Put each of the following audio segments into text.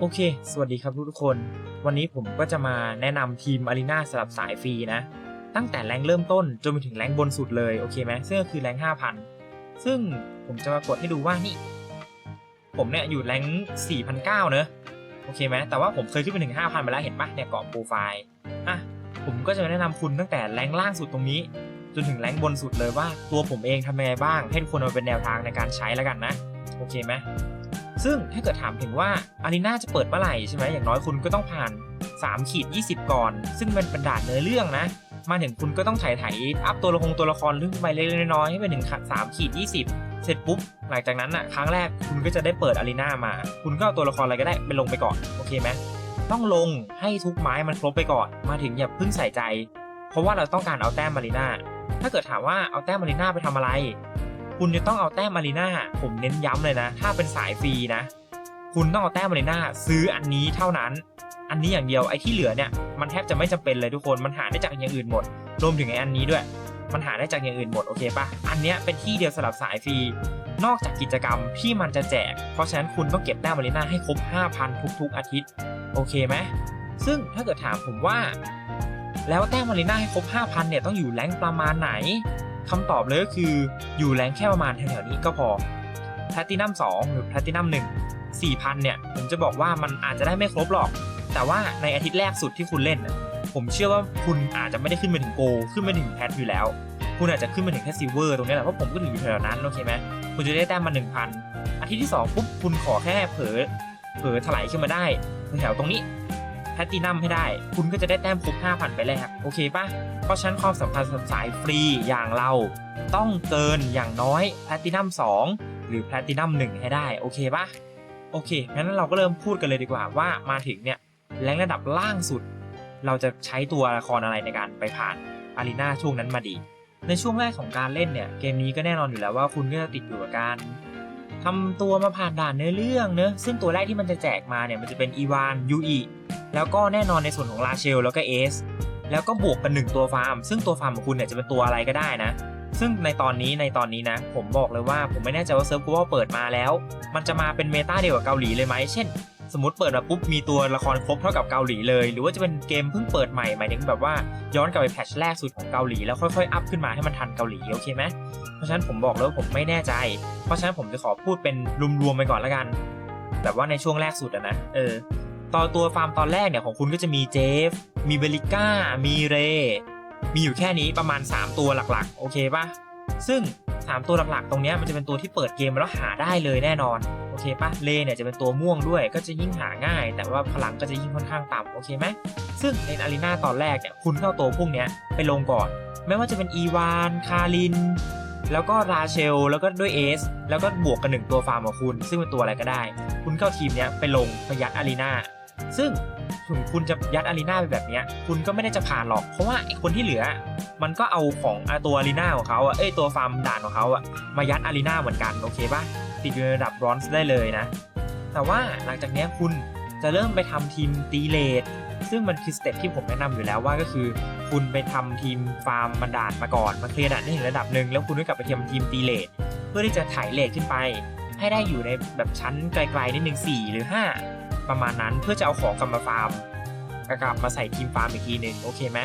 โอเค สวัสดีครับทุกคน วันนี้ผมก็จะมาแนะนำทีมอารีนาสำหรับสายฟรีนะ ตั้งแต่แรงเริ่มต้นจนไปถึงแรงบนสุดเลย โอเคไหมซึ่งก็คือแรง5,000 ซึ่งผมจะมากดให้ดูว่านี่ ผมเนี่ยอยู่แรง4,900เนอะโอเคไหมแต่ว่าผมเคยขึ้นไปถึง 5,000ไปแล้วเห็นปะเนี่ยกรอบโปรไฟล์ อะ ผมก็จะมาแนะนำคุณตั้งแต่แรงล่างสุดตรงนี้ จนถึงแรงบนสุดเลยว่าตัวผมเองทำยังไงบ้าง ให้ทุกคนเอาเป็นแนวทางในการใช้แล้วกันนะ โอเคไหม ซึ่งถ้าเกิดถามถึงว่าอารีนาจะเปิดเมื่อไหร่ใช่ไหมอย่างน้อยคุณก็ต้องผ่าน3ขีด20 ก่อน ซึ่งมันเป็นด่านเนื้อเรื่องนะ มาถึงคุณก็ต้องถ่ายถ่ายอัพตัวละครตัวละครเรื่องไปเล็กๆน้อยๆให้ไปถึง3ขีด20 เสร็จปุ๊บ หลังจากนั้นอะครั้งแรกคุณก็จะได้เปิดอารีนามา คุณก็เอาตัวละครอะไรก็ได้ไปลงไปก่อนโอเคไหมต้องลงให้ทุกไม้มันครบไปก่อน มาถึงอย่าเพิ่งใส่ใจ เพราะว่าเราต้องการเอาแต้มมารีนาถ้าเกิดถามว่าเอาแต้มมารีนาไปทำอะไร คุณจะต้องเอาแต้มมารีนาผมเน้นย้ำเลยนะ ถ้าเป็นสายฟรีนะ คุณต้องเอาแต้มมารีนาซื้ออันนี้เท่านั้น อันนี้อย่างเดียวไอ้ที่เหลือเนี่ยมันแทบจะไม่จำเป็นเลยทุกคนมันหาได้จากอย่างอื่นหมด รวมถึงไอ้อันนี้ด้วย มันหาได้จากอย่างอื่นหมดโอเคปะอันเนี้ยเป็นที่เดียวสำหรับสายฟรีนอกจากกิจกรรมที่มันจะแจก เพราะฉะนั้นคุณต้องเก็บแต้มมารีนาให้ครบ 5,000 ทุก ๆ อาทิตย์ โอเคไหมซึ่งถ้าเกิดถามผมว่า แล้วแต้มมารีนาให้ครบ 5,000 เนี่ยต้องอยู่แรงประมาณไหน คำตอบเลยก็คืออยู่แรงแค่ประมาณแถวๆนี้ก็พอแพลตินัม2หรือแพลตินัม1 4,000 เนี่ย ผมจะบอกว่ามันอาจจะได้ไม่ครบหรอก แต่ว่าในอาทิตย์แรกสุดที่คุณเล่น ผมเชื่อว่าคุณอาจจะไม่ได้ขึ้นไปถึงโกลขึ้นไปถึงแพทอยู่แล้ว คุณอาจจะขึ้นมาถึงแค่ซิลเวอร์ตรงนี้แหละ เพราะผมก็ถึงอยู่แถวนั้นโอเคไหมคุณจะได้แต้มมา 1,000 อาทิตย์ที่ 2 ปุ๊บ คุณขอแค่เผลอเผลอถลายขึ้นมาได้ แถวตรงนี้ แพตตินัมให้ได้ คุณก็จะได้แต้มครบ5,000 ไปแล้วโอเคปะเพราะฉะนั้นความสำคัญสำหรับสายฟรีอย่างเราต้องเกินอย่างน้อยแพตตินัม2หรือแพตตินัม1ให้ได้ โอเคปะโอเค งั้นเราก็เริ่มพูดกันเลยดีกว่าว่ามาถึงเนี่ยแรงระดับล่างสุด เราจะใช้ตัวละครอะไรในการไปผ่านอารีนาช่วงนั้นมาดี ในช่วงแรกของการเล่นเนี่ยเกมนี้ก็แน่นอนอยู่แล้วว่าคุณก็จะติดอยู่กับการ ทำตัวมาผ่านด่านเนื้อเรื่องเนอะซึ่งตัวแรกที่มันจะแจกมาเนี่ยมันจะเป็นอีวานยูอีแล้วก็แน่นอนในส่วนของลาเชลแล้วก็เอสแล้วก็บวกกันหนึ่งตัวฟาร์ม ซึ่งตัวฟาร์มของคุณเนี่ยจะเป็นตัวอะไรก็ได้นะ ซึ่งในตอนนี้ในตอนนี้นะ ผมบอกเลยว่าผมไม่แน่ใจว่าเซิร์ฟกูว่าเปิดมาแล้ว มันจะมาเป็นเมตาเดียวกับเกาหลีเลยไหมเช่น สมมติเปิดมาปุ๊บมีตัวละครครบเท่ากับเกาหลีเลย หรือว่าจะเป็นเกมเพิ่งเปิดใหม่หมายถึงแบบว่าย้อนกลับไปแพทช์แรกสุดของเกาหลีแล้วค่อยๆอัพขึ้นมาให้มันทันเกาหลีโอเคไหมเพราะฉะนั้นผมบอกแล้วผมไม่แน่ใจ เพราะฉะนั้นผมจะขอพูดเป็นรวมๆไปก่อนล้วกัน แบบว่าในช่วงแรกสุดอะนะเออตอนตัวฟาร์มตอนแรกเนี่ยของคุณก็จะมีเจฟ มีเบลิก้า มีเร มีอยู่แค่นี้ประมาณ 3 ตัวหลักๆ โอเคปะซึ่ง 3 ตัวหลักๆ ตรงนี้มันจะเป็นตัวที่เปิดเกมมาแล้วหาได้เลยแน่นอน เคปะเลเนี่ยจะเป็นตัวม่วงด้วยก็จะยิ่งหาง่าย แต่ว่าพลังก็จะยิ่งค่อนข้างต่ำโอเคไหมซึ่งในอารีนาตอนแรกเนี่ยคุณเข้าตัวพวกเนี้ยไปลงก่อน ไม่ว่าจะเป็นอีวาน คาริน แล้วก็ราเชล แล้วก็ด้วยเอส แล้วก็บวกกันหนึ่งตัวฟาร์มของคุณ ซึ่งเป็นตัวอะไรก็ได้ คุณเข้าทีมเนี้ยไปลงไปยัดอารีนา ซึ่งถึงคุณจะยัดอารีนาไปแบบนี้คุณก็ไม่ได้จะผ่านหรอก เพราะว่าไอคนที่เหลือ มันก็เอาของอตัวอารีนาของเขาอะเอ้ยตัวฟาร์มด่านของเขาอะมายัดอารีนาเหมือนกันโอเคปะติดอยู่ในระดับบรอนซ์ได้เลยนะ แต่ว่าหลังจากนี้คุณจะเริ่มไปทำทีมตีเลดซึ่งมันคือสเต็ปที่ผมแนะนำอยู่แล้วว่าก็คือ คุณไปทำทีมฟาร์มบันดาลมาก่อนมาเคลียร์ด่านได้ถึงระดับหนึ่งแล้วคุณก็กลับไปทำทีมตีเลดเพื่อที่จะถ่ายเลดขึ้นไป ให้ได้อยู่ในแบบชั้นไกลๆนิดนึง4หรือ 5 ประมาณนั้นเพื่อจะเอาของกลับมาฟาร์มกลับมาใส่ทีมฟาร์มอีกทีหนึ่งโอเคไหม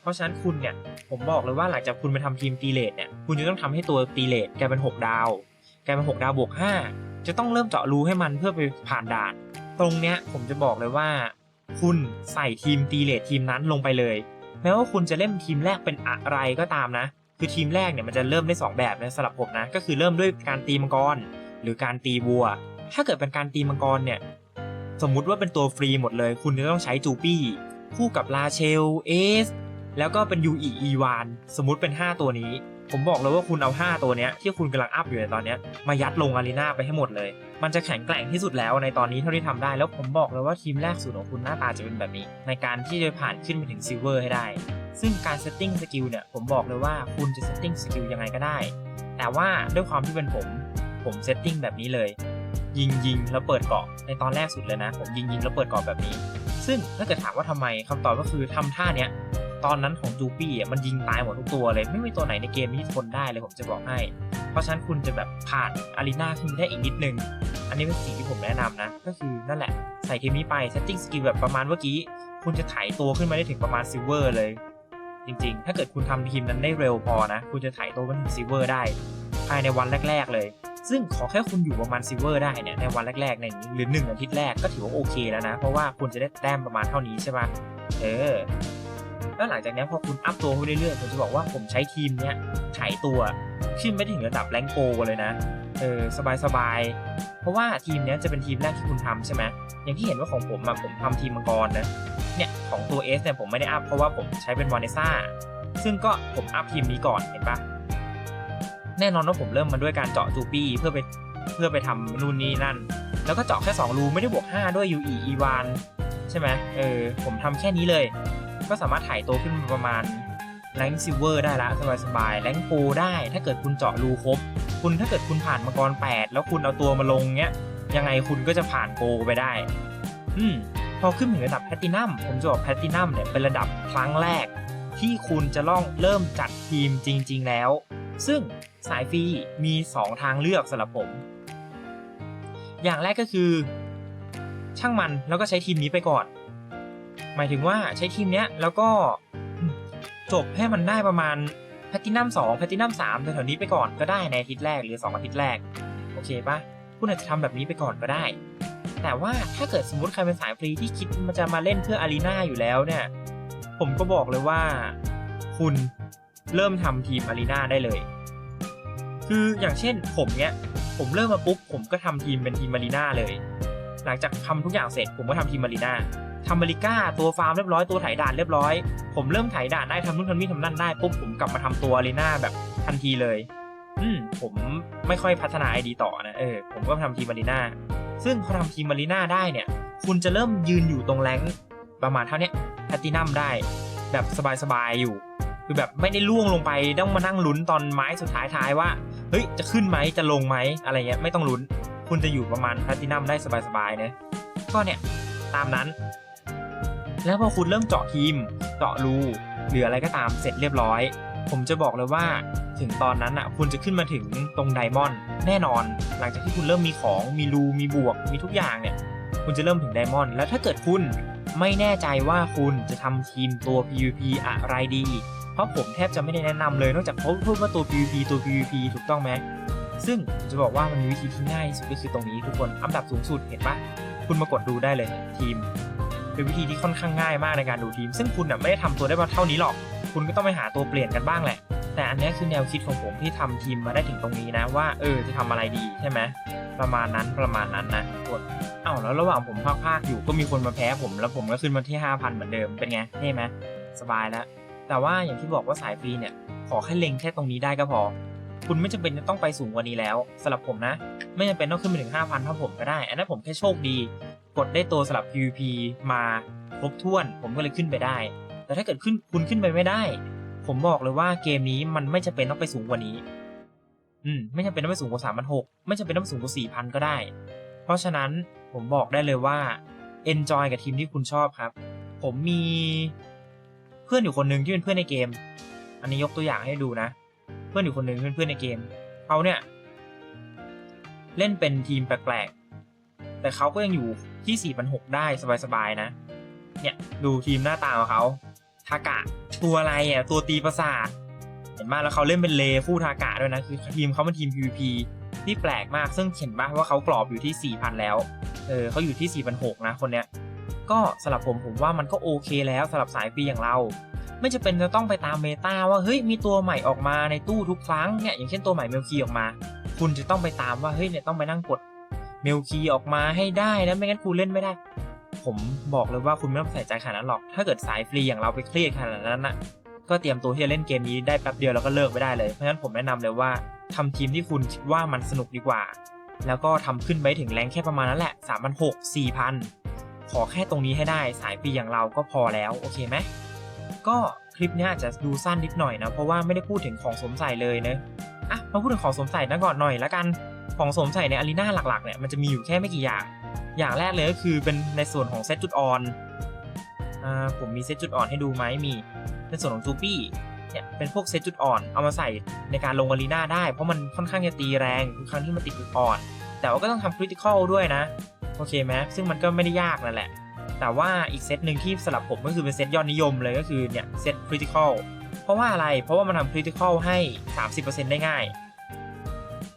เพราะฉะนั้นคุณเนี่ยผมบอกเลยว่าหลังจากคุณไปทำทีมตีเลดเนี่ยคุณจะต้องทำให้ตัวตีเลดกลายเป็น 6 ดาวกลายเป็น 6 ดาวบวก 5 จะต้องเริ่มเจาะรูให้มันเพื่อไปผ่านด่าน ตรงเนี้ยผมจะบอกเลยว่า คุณใส่ทีมตีเลดทีมนั้นลงไปเลยแม้ว่าคุณจะเล่นทีมแรกเป็นอะไรก็ตามนะ คือทีมแรกเนี่ยมันจะเริ่มได้ 2 แบบนะสำหรับผมนะ ก็คือเริ่มด้วยการตีมังกร หรือการตีวัว ถ้าเกิดเป็นการตีมังกรเนี่ย สมมุติว่าเป็นตัวฟรีหมดเลย คุณจะต้องใช้จูปี้ คู่กับลาเชลเอสแล้วก็เป็นยูอีอีวานสมมุติเป็น 5 ตัวนี้ ผมบอกเลยว่าคุณเอา 5 ตัวเนี้ยที่คุณกำลังอัพอยู่ในตอนเนี้ยมายัดลงอารีนาไปให้หมดเลย มันจะแข็งแกร่งที่สุดแล้วในตอนนี้เท่าที่ทำได้แล้วผมบอกเลยว่าทีมแรกสุดของคุณหน้าตาจะเป็นแบบนี้ ในการที่จะผ่านขึ้นไปถึงซิลเวอร์ให้ได้ ซึ่งการเซตติ้งสกิลเนี่ยผมบอกเลยว่าคุณจะเซตติ้งสกิลยังไงก็ได้ แต่ว่าด้วยความที่เป็นผมผมเซตติ้งแบบนี้เลย ยิงยิงแล้วเปิดเกาะในตอนแรกสุดเลยนะ ผมยิงยิงแล้วเปิดเกาะแบบนี้ ซึ่งถ้าเกิดถามว่าทำไมคำตอบก็คือทำท่าเนี้ยตอนนั้นของจูปี้อะมันยิงตายหมดทุกตัวเลย ไม่มีตัวไหนในเกมที่ทนได้เลยผมจะบอกให้ เพราะฉะนั้นคุณจะแบบผ่านอารีนาขึ้นไปได้อีกนิดนึง อันนี้เป็นสิ่งที่ผมแนะนำนะ ก็คือนั่นแหละใส่ทีมนี้ไป setting skill แบบประมาณเมื่อกี้ คุณจะไถตัวขึ้นมาได้ถึงประมาณซิลเวอร์เลย จริงๆ ถ้าเกิดคุณทำทีมนั้นได้เร็วพอนะ คุณจะไถตัวขึ้นถึงซิลเวอร์ได้ ภายในวันแรก ๆ เลย ซึ่งขอแค่คุณอยู่ประมาณซิลเวอร์ได้เนี่ยในวันแรกๆในนี้หรือหนึ่งอาทิตย์แรกก็ถือว่าโอเคแล้วนะ เพราะว่าคุณจะได้แต้มประมาณเท่านี้ใช่ปะเออแล้วหลังจากนี้พอคุณอัพตัวไปเรื่อยๆผมจะบอกว่าผมใช้ทีมเนี้ยไถตัวขึ้นไม่ถึงระดับแรงโกเลยนะเออสบายๆ เพราะว่าทีมเนี้ยจะเป็นทีมแรกที่คุณทำใช่ไหมอย่างที่เห็นว่าของผมอะผมทำทีมมังกรนะเนี่ยของตัว S เนี่ยผมไม่ได้อัพเพราะว่าผมใช้เป็นวานิซ่าซึ่งก็ผมอัพทีมนี้ก่อนเห็นปะ แน่นอนว่าผมเริ่มมาด้วยการเจาะจูปี้เพื่อไปเพื่อไปทำนู่นนี่นั่น แล้วก็เจาะแค่ 2 รูไม่ได้บวก 5 ด้วย UE อีวานใช่ไหมเออผมทำแค่นี้เลย ก็สามารถถ่ายโตวขึ้นมาประมาณแรงซิลเวอร์ได้ละสบายๆแรงโปรได้ ถ้าเกิดคุณเจาะรูครบ คุณถ้าเกิดคุณผ่านมังกร 8 แล้วคุณเอาตัวมาลงเนี้ย ยังไงคุณก็จะผ่านโปไปได้ อืมพอขึ้นถึงระดับแพลตินัมผมจะบอกแพลตินัมเนี่ยเป็นระดับครั้งแรก ที่คุณจะล่องเริ่มจัดทีมจริง ๆ แล้ว ซึ่งสายฟรีมี 2 ทางเลือกสำหรับผม อย่างแรกก็คือ ช่างมันแล้วก็ใช้ทีมนี้ไปก่อน หมายถึงว่าใช้ทีมเนี้ยแล้วก็จบให้มันได้ประมาณแพลตินัมสองแพลตินัมสามแถวๆนี้ไปก่อนก็ได้ในอาทิตย์แรกหรือ 2 อาทิตย์แรก โอเคปะคุณอาจจะทำแบบนี้ไปก่อนก็ได้ แต่ว่าถ้าเกิดสมมติใครเป็นสายฟรีที่คิดมันจะมาเล่นเพื่ออารีนาอยู่แล้วเนี่ย ผมก็บอกเลยว่า คุณ เริ่มทำทีมอารีนาได้เลย คืออย่างเช่นผมเนี้ยผมเริ่มมาปุ๊บผมก็ทำทีมเป็นทีมอารีนาเลย หลังจากทำทุกอย่างเสร็จผมก็ทำทีมอารีนาทำมาริก้าตัวฟาร์มเรียบร้อยตัวไถด่านเรียบร้อย ผมเริ่มไถด่านได้ทำนู่นทำนี่ทำนั่นได้ปุ๊บผมกลับมาทำตัวอารีนาแบบทันทีเลย อืมผมไม่ค่อยพัฒนาไอดีต่อนะเออผมก็ทำทีมอารีนาซึ่งพอทำทีมมารีนาได้เนี่ย คุณจะเริ่มยืนอยู่ตรงแรงประมาณเท่านี้แพตตินัมได้ แบบสบายๆอยู่ คือแบบไม่ได้ล่วงลงไปต้องมานั่งลุ้นตอนไม้สุดท้ายท้ายว่าเฮ้ยจะขึ้นไหมจะลงไหมอะไรเงี้ยไม่ต้องลุ้น คุณจะอยู่ประมาณแพตตินัมได้สบายๆนะก็เนี่ยตามนั้น แล้วพอคุณเริ่มเจาะทีมเจาะรูหรืออะไรก็ตามเสร็จเรียบร้อย ผมจะบอกเลยว่าถึงตอนนั้นอะคุณจะขึ้นมาถึงตรงไดมอนด์แน่นอน หลังจากที่คุณเริ่มมีของมีรูมีบวก มีทุกอย่างเนี่ย คุณจะเริ่มถึงไดมอนด์แล้วถ้าเกิดคุณไม่แน่ใจว่าคุณจะทำทีมตัว PVP อะไรดี เพราะผมแทบจะไม่ได้แนะนำเลยนอกจากเขาพูดว่าตัว PVP ตัว PVP ถูกต้องไหมซึ่งผมจะบอกว่ามันมีวิธีที่ง่ายสุดก็คือตรงนี้ทุกคนอันดับสูงสุดเห็นปะคุณมากดดูได้เลยทีมเป็นวิธีที่ค่อนข้างง่ายมากในการดูทีม ซึ่งคุณน่ะไม่ได้ทำตัวได้มาเท่านี้หรอก คุณก็ต้องไปหาตัวเปลี่ยนกันบ้างแหละ แต่อันนี้คือแนวคิดของผมที่ทำทีมมาได้ถึงตรงนี้นะว่าเออจะทำอะไรดีใช่ไหมประมาณนั้นประมาณนั้นนะกดเอ้าแล้วระหว่างผมภาคๆอยู่ก็มีคนมาแพ้ผมแล้วผมก็ขึ้นมาที่ 5,000 เหมือนเดิมเป็นไงเท่ไหมสบายแล้ว แต่ว่าอย่างที่บอกว่าสายฟรีเนี่ย ขอแค่เล็งแค่ตรงนี้ได้ก็พอ คุณไม่จำเป็นจะต้องไปสูงกว่านี้แล้วสำหรับผมนะ ไม่จำเป็นต้องขึ้นไปถึง 5,000ถ้าผมก็ได้ อันนั้นผมแค่โชคดี กดได้ตัวสลับ PVP มาครบถ้วน ผมก็เลยขึ้นไปได้ แต่ถ้าเกิดขึ้นคุณขึ้นไปไม่ได้ ผมบอกเลยว่าเกมนี้มันไม่จำเป็นต้องไปสูงกว่านี้อืมไม่จำเป็นต้องไปสูงกว่าสามพันหกไม่จำเป็นต้องไปสูงกว่าสี่พันก็ได้ เพราะฉะนั้นผมบอกได้เลยว่า enjoy กับทีมที่คุณชอบครับ ผมมี พื่อนอยู่คนหนึ่งที่เป็นเพื่อนในเกม อันนี้ยกตัวอย่างให้ดูนะ เพื่อนอยู่คนหนึ่งเป็นเพื่อนในเกมเขาเนี่ย เล่นเป็นทีมแปลกๆ แต่เขาก็ยังอยู่ที่4 6 0 0ได้สบายๆนะ เนี่ยดูทีมหน้าตาของเขาทากะตัวอะไรอะตัวตีประสาทเห็นไหมแล้วเขาเล่นเป็นเลฟู่ทากะด้วยนะคือทีมเขาเป็นทีม PVP ที่แปลกมากซึ่งเห็นป่ะว่าเขากรอบอยู่ที่4,000แล้ว เออเขาอยู่ที่4,600นะคนเนี้ย ก็สำหรับผมผมว่ามันก็โอเคแล้วสำหรับสายฟรีอย่างเรา ไม่จะเป็นจะต้องไปตามเมตาว่าเฮ้ยมีตัวใหม่ออกมาในตู้ทุกครั้งเนี่ยอย่างเช่นตัวใหม่เมลคีออกมา คุณจะต้องไปตามว่าเฮ้ยเนี่ยต้องไปนั่งกดเมลคีออกมาให้ได้นะไม่งั้นคุณเล่นไม่ได้ ผมบอกเลยว่าคุณไม่ต้องใส่ใจขนาดนั้นหรอก ถ้าเกิดสายฟรีอย่างเราไปเครียดขนาดนั้นน่ะก็เตรียมตัวที่จะเล่นเกมนี้ได้แป๊บเดียวแล้วก็เลิกไม่ได้เลยเพราะฉะนั้นผมแนะนำเลยว่าทำทีมที่คุณคิดว่ามันสนุกดีกว่า แล้วก็ทำขึ้นไปถึงแรงแค่ประมาณนั้นแหละ3 6 0 0 4,000 ขอแค่ตรงนี้ให้ได้สายฟรีอย่างเราก็พอแล้วโอเคไหมก็คลิปนี้อาจจะดูสั้นนิดหน่อยนะเพราะว่าไม่ได้พูดถึงของสวมใส่เลยเนะอะมาพูดถึงของสวมใส่นะก่อนหน่อยละกันของสวมใส่ในอารีนาหลักๆเนี่ยมันจะมีอยู่แค่ไม่กี่อย่าง อย่างแรกเลยก็คือเป็นในส่วนของเซตจุดอ่อนอ่าผมมีเซตจุดอ่อนให้ดูไหมมีในส่วนของจูปี้เนี่ยเป็นพวกเซตจุดอ่อนเอามาใส่ในการลงอารีนาได้เพราะมันค่อนข้างจะตีแรงทุกครั้งที่มันติดจุดอ่อน แต่ว่าก็ต้องทำคริติคอลด้วยนะ โอเคไหมซึ่งมันก็ไม่ได้ยากนั่นแหละ แต่ว่าอีกเซตหนึ่งที่สำหรับผมก็คือเป็นเซตยอดนิยมเลยก็คือเนี่ยเซตคริติคอลเพราะว่าอะไร เพราะว่ามันทำคริติคอลให้ 30%ได้ง่าย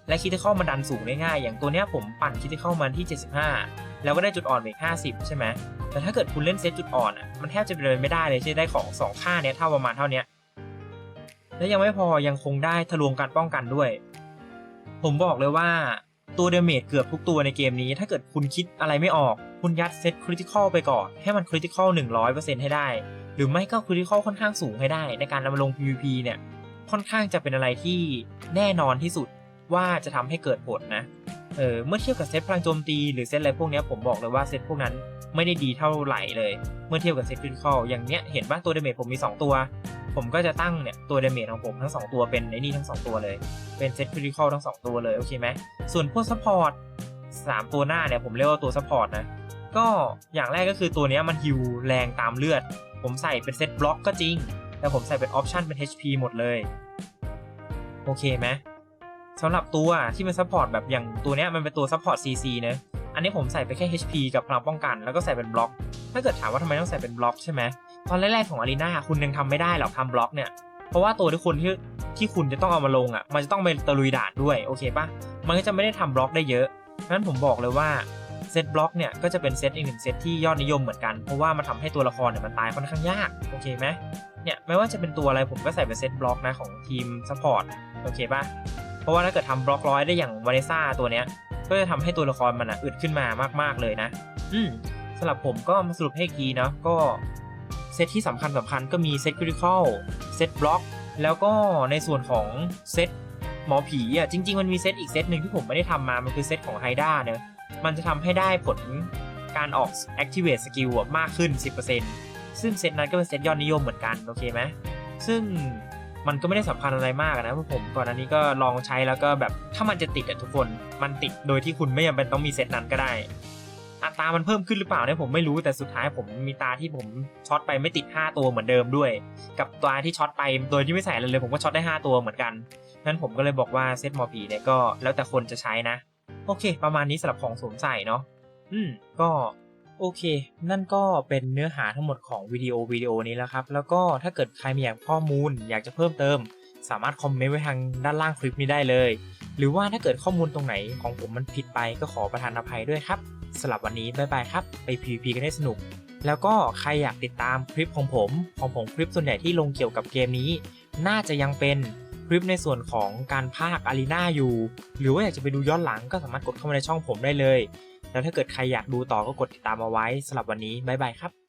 และคริติคอลมันดันสูงได้ง่าย อย่างตัวเนี้ยผมปั่นคริติคอลมันที่ 75 แล้วก็ได้จุดอ่อนไป50 ใช่ไหมแต่ถ้าเกิดคุณเล่นเซตจุดอ่อนอะมันแทบจะเป็นไปไม่ได้เลยที่ได้ของ 2 ค่าเนี้ยเท่าประมาณเท่าเนี้ยและยังไม่พอยังคงได้ทะลวงการป้องกันด้วย ผมบอกเลยว่า ตัวเดเมจเกือบทุกตัวในเกมนี้ ถ้าเกิดคุณคิดอะไรไม่ออก คุณยัดเซตคริติคอลไปก่อน ให้มันคริติคอล100%ให้ได้ หรือไม่ก็คริติคอลค่อนข้างสูงให้ได้ ในการนำมาลง PVP เนี่ยค่อนข้างจะเป็นอะไรที่แน่นอนที่สุดว่าจะทำให้เกิดผลนะ เออเมื่อเทียบกับเซตพลังโจมตีหรือเซตอะไรพวกนี้ผมบอกเลยว่าเซตพวกนั้นไม่ได้ดีเท่าไหร่เลย เมื่อเทียบกับเซตคริติคอลอย่างเนี้ยเห็นว่าตัวเดเมจผมมี 2 ตัว ผมก็จะตั้งเนี่ยตัวเดเมจของผมทั้ง 2 ตัวเป็นไอ้นี่ทั้ง 2 ตัวเลย เป็นเซตคริติคอลทั้ง 2 ตัวเลย โอเคไหม ส่วนพวกซัพพอร์ตสามตัวหน้าเนี่ยผมเรียกว่าตัวซัพพอร์ตนะ ก็อย่างแรกก็คือตัวนี้มันฮิวแรงตามเลือด ผมใส่เป็นเซตบล็อกก็จริง แต่ผมใส่เป็นออปชันเป็น HP หมดเลย โอเคไหมสำหรับตัวที่เป็นซัพพอร์ตแบบอย่างตัวนี้มันเป็นตัวซัพพอร์ต CC นะอันนี้ผมใส่ไปแค่ HP กับพลังป้องกัน แล้วก็ใส่เป็นบล็อก ถ้าเกิดถามว่าทำไมต้องใส่เป็นบล็อกใช่ไหม ตอนแรกๆของอารีนาคุณยังทำไม่ได้หรอกทำบล็อกเนี่ยเพราะว่าตัวที่คุณที่ที่คุณจะต้องเอามาลงอะ มันจะต้องไปตะลุยด่านด้วยโอเคปะมันก็จะไม่ได้ทำบล็อกได้เยอะงั้นผมบอกเลยว่าเซตบล็อกเนี่ยก็จะเป็นเซตอีกหนึ่งเซตที่ยอดนิยมเหมือนกัน เพราะว่ามันทาให้ตัวละครเนี่ยมันตายค่อนข้างยากโอเคไหมเนี่ยไม่ว่าจะเป็นตัวอะไรผมก็ใส่เป็นเซตบล็อกนะของทีมซัพพอร์ตโอเคปะเพราะว่าถ้าเกิดทำบล็อกร้อยได้อย่างวาเลซ่าตัวเนี้ยก็จะทำให้ตัวละครมันอะอึดขึ้นมามากๆเลยนะ อืมสำหรับผมก็มาสรุปให้กีเนาะก็ เซตที่สำคัญสำคัญก็มีเซตคริติคอลเซตบล็อกแล้วก็ในส่วนของเซตหมอผีอะจริง ๆ มันมีเซตอีกเซตหนึ่งที่ผมไม่ได้ทำมา มันคือเซตของไฮด้าเนอะมันจะทำให้ได้ผลการออก activate skill มากขึ้น 10%ซึ่งเซตนั้นก็เป็นเซตยอดนิยมเหมือนกัน โอเคไหมซึ่งมันก็ไม่ได้สำคัญอะไรมากนะเพราะผมก่อนอันนี้ก็ลองใช้แล้วก็แบบถ้ามันจะติดอะทุกคน มันติดโดยที่คุณไม่จำเป็นต้องมีเซตนั้นก็ได้ อัตรามันเพิ่มขึ้นหรือเปล่าเนี่ยผมไม่รู้แต่สุดท้ายผมมีตาที่ผมช็อตไปไม่ติด 5 ตัวเหมือนเดิมด้วย กับตาที่ช็อตไปโดยที่ไม่ใส่อะไรเลยผมก็ช็อตได้ 5 ตัวเหมือนกันนั้นผมก็เลยบอกว่าเซตมอผีเนี่ยก็แล้วแต่คนจะใช้นะ โอเค ประมาณนี้สำหรับของสวมใส่เนาะอืมก็โอเค นั่นก็เป็นเนื้อหาทั้งหมดของวิดีโอวิดีโอนี้แล้วครับ แล้วก็ถ้าเกิดใครมีอยากข้อมูลอยากจะเพิ่มเติม สามารถคอมเมนต์ไว้ทางด้านล่างคลิปนี้ได้เลย หรือว่าถ้าเกิดข้อมูลตรงไหนของผมมันผิดไปก็ขอประทานอภัยด้วยครับ สำหรับวันนี้บายบายครับ ไป PVP กันได้สนุก แล้วก็ใครอยากติดตามคลิปของผมของผมคลิปส่วนใหญ่ที่ลงเกี่ยวกับเกมนี้ น่าจะยังเป็นคลิปในส่วนของการภาคอารีนาอยู่ หรือว่าอยากจะไปดูย้อนหลังก็สามารถกดเข้ามาในช่องผมได้เลย แล้วถ้าเกิดใครอยากดูต่อก็กดติดตามเอาไว้สำหรับวันนี้บายบายครับ